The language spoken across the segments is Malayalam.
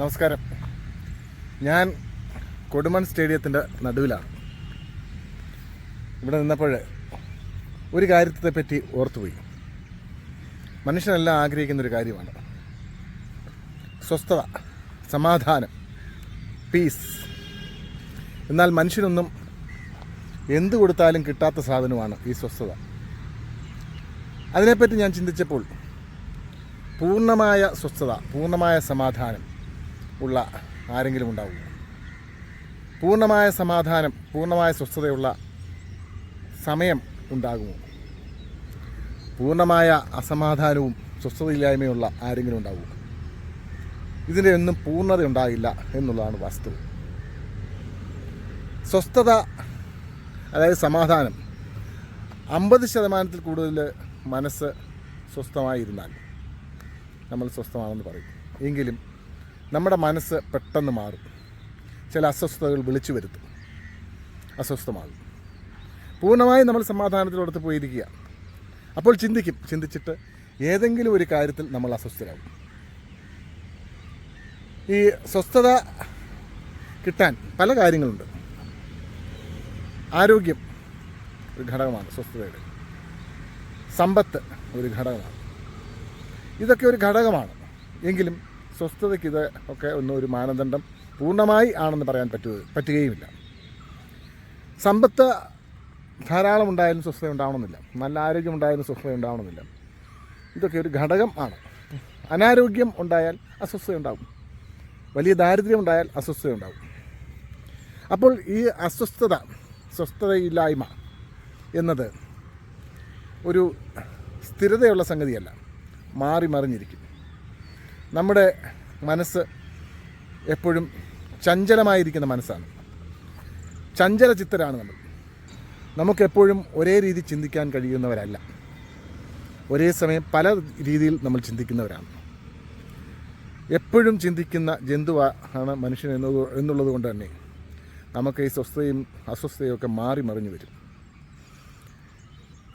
നമസ്കാരം. ഞാൻ കൊടുമൺ സ്റ്റേഡിയത്തിന്റെ നടുവിലാണ്. ഇവിടെ നിന്നപ്പോൾ ഒരു കാര്യത്തെ പറ്റി ഓർത്തുപോയി. മനുഷ്യനെല്ലാം ആഗ്രഹിക്കുന്ന ഒരു കാര്യമാണ്. സ്വസ്ഥത സമാധാനം പീസ് എന്നാൽ മനുഷ്യനൊന്നും എന്ത് കൊടുത്താലും കിട്ടാത്ത സാധനമാണ് ഈ സ്വസ്ഥത. അതിനെപ്പറ്റി ഞാൻ ചിന്തിച്ചപ്പോൾ പൂർണമായ സ്വസ്ഥത പൂർണമായ സമാധാനം ഉള്ള ആരെങ്കിലും ഉണ്ടാവുമോ പൂർണമായ സമാധാനം പൂർണമായ സ്വസ്ഥതയുള്ള സമയം ഉണ്ടാകുമോ? പൂർണമായ അസമാധാനവും സ്വസ്ഥതയില്ലായ്മയുള്ള ആരെങ്കിലും ഉണ്ടാവുമോ ഇതിന്റെ ഒന്നും പൂർണത ഉണ്ടാകില്ല എന്നുള്ളതാണ് വസ്തു സ്വസ്ഥത അതായത് സമാധാനം അമ്പത് ശതമാനത്തിൽ കൂടുതൽ മനസ്സ് സ്വസ്ഥമായിരുന്നാൽ നമ്മൾ സ്വസ്ഥമാണെന്ന് പറയും. എങ്കിലും നമ്മുടെ മനസ്സ് പെട്ടെന്ന് മാറും. ചില അസ്വസ്ഥതകൾ വിളിച്ചു വരുത്തും. അസ്വസ്ഥമാകും. പൂർണമായും നമ്മൾ സമാധാനത്തിലോടത്ത് പോയിരിക്കുക. അപ്പോൾ ചിന്തിക്കും. ചിന്തിച്ചിട്ട് ഏതെങ്കിലും ഒരു കാര്യത്തിൽ നമ്മൾ അസ്വസ്ഥരാകും. ഈ സ്വസ്ഥത കിട്ടാൻ പല കാര്യങ്ങളുണ്ട്. ആരോഗ്യം ഒരു ഘടകമാണ് സ്വസ്ഥതയുടെ. സമ്പത്ത് ഒരു ഘടകമാണ്. ഇതൊക്കെ ഒരു ഘടകമാണ്. എങ്കിലും സ്വസ്ഥതയ്ക്ക് ഇത് ഒക്കെ ഒന്നും ഒരു മാനദണ്ഡം പൂർണമായി ആണെന്ന് പറയാൻ പറ്റുക പറ്റുകയുമില്ല. സമ്പത്ത് ധാരാളം ഉണ്ടായാലും സ്വസ്ഥത ഉണ്ടാവണമെന്നില്ല നല്ല ആരോഗ്യം ഉണ്ടായാലും സ്വസ്ഥത ഉണ്ടാവണമെന്നില്ല ഇതൊക്കെ ഒരു ഘടകം ആണ്. അനാരോഗ്യം ഉണ്ടായാൽ അസ്വസ്ഥത ഉണ്ടാകും വലിയ ദാരിദ്ര്യം ഉണ്ടായാൽ അസ്വസ്ഥത ഉണ്ടാകും അപ്പോൾ ഈ അസ്വസ്ഥത സ്വസ്ഥതയില്ലായ്മ എന്നത് ഒരു സ്ഥിരതയുള്ള സംഗതിയല്ല. മാറി മറിഞ്ഞിരിക്കും. നമ്മുടെ മനസ്സ് എപ്പോഴും ചഞ്ചലമായിരിക്കുന്ന മനസ്സാണ്. ചഞ്ചല ചിത്തരാണ് നമ്മൾ. നമുക്കെപ്പോഴും ഒരേ രീതി ചിന്തിക്കാൻ കഴിയുന്നവരല്ല. ഒരേ സമയം പല രീതിയിൽ നമ്മൾ ചിന്തിക്കുന്നവരാണ്. എപ്പോഴും ചിന്തിക്കുന്ന ജന്തുവാണ് മനുഷ്യൻ എന്നത് എന്നുള്ളത് കൊണ്ട് തന്നെ നമുക്ക് ഈ സ്വസ്ഥയും അസ്വസ്ഥയും ഒക്കെ മാറി മറിഞ്ഞു വരും.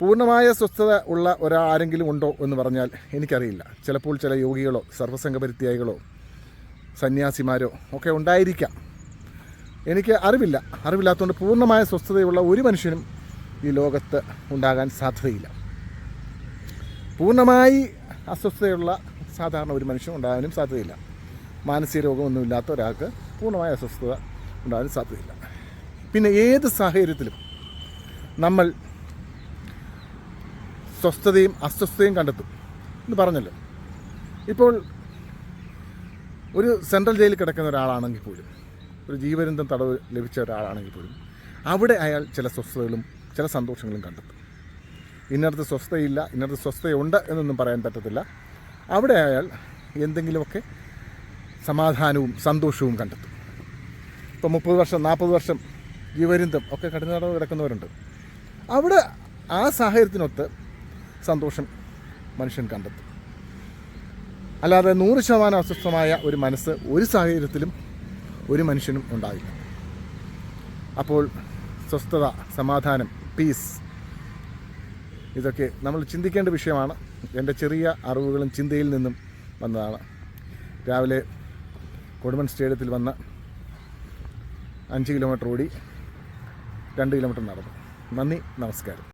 പൂർണമായ സ്വസ്ഥത ഉള്ള ഒരാരെങ്കിലും ഉണ്ടോ എന്ന് പറഞ്ഞാൽ എനിക്കറിയില്ല. ചിലപ്പോൾ ചില യോഗികളോ സർവസംഘപരിത്യായികളോ സന്യാസിമാരോ ഒക്കെ ഉണ്ടായിരിക്കാം. എനിക്ക് അറിവില്ല. അറിവില്ലാത്തതുകൊണ്ട് പൂർണമായ സ്വസ്ഥതയുള്ള ഒരു മനുഷ്യനും ഈ ലോകത്ത് ഉണ്ടാകാൻ സാധ്യതയില്ല. പൂർണമായി അസ്വസ്ഥതയുള്ള സാധാരണ ഒരു മനുഷ്യൻ ഉണ്ടാകാനും സാധ്യതയില്ല. മാനസിക രോഗമൊന്നുമില്ലാത്ത ഒരാൾക്ക് പൂർണമായ അസ്വസ്ഥത ഉണ്ടാകാനും സാധ്യതയില്ല. പിന്നെ ഏത് സാഹചര്യത്തിലും നമ്മൾ സ്വസ്ഥതയും അസ്വസ്ഥതയും കണ്ടെത്തും എന്ന് പറഞ്ഞല്ലോ. ഇപ്പോൾ ഒരു സെൻട്രൽ ജയിലിൽ കിടക്കുന്ന ഒരാളാണെങ്കിൽ പോലും ഒരു ജീവരന്തം തടവ് ലഭിച്ച ഒരാളാണെങ്കിൽ പോലും അവിടെ അയാൾ ചില സ്വസ്ഥതകളും ചില സന്തോഷങ്ങളും കണ്ടെത്തും. ഇന്നടത്ത് സ്വസ്ഥതയില്ല ഇന്നടത്ത് സ്വസ്ഥതയുണ്ട് എന്നൊന്നും പറയാൻ പറ്റത്തില്ല. അവിടെ അയാൾ എന്തെങ്കിലുമൊക്കെ സമാധാനവും സന്തോഷവും കണ്ടെത്തും. ഇപ്പോൾ മുപ്പത് വർഷം നാൽപ്പത് വർഷം ജീവരന്തം ഒക്കെ കഠിന നടന്ന് കിടക്കുന്നവരുണ്ട്. അവിടെ ആ സാഹചര്യത്തിനൊത്ത് സന്തോഷം മനുഷ്യൻ കണ്ടെത്തും. അല്ലാതെ നൂറ് ശതമാനം അസ്വസ്ഥമായ ഒരു മനസ്സ് ഒരു സാഹചര്യത്തിലും ഒരു മനുഷ്യനും ഉണ്ടാവില്ല. അപ്പോൾ സ്വസ്ഥത സമാധാനം പീസ് ഇതൊക്കെ നമ്മൾ ചിന്തിക്കേണ്ട വിഷയമാണ്. എന്റെ ചെറിയ അറിവുകളും ചിന്തയിൽ നിന്നും വന്നതാണ്. രാവിലെ കൊടുമൺ സ്റ്റേഡിയത്തിൽ വന്ന അഞ്ച് കിലോമീറ്റർ ഓടി രണ്ട് കിലോമീറ്റർ നടന്നു. നന്ദി നമസ്കാരം.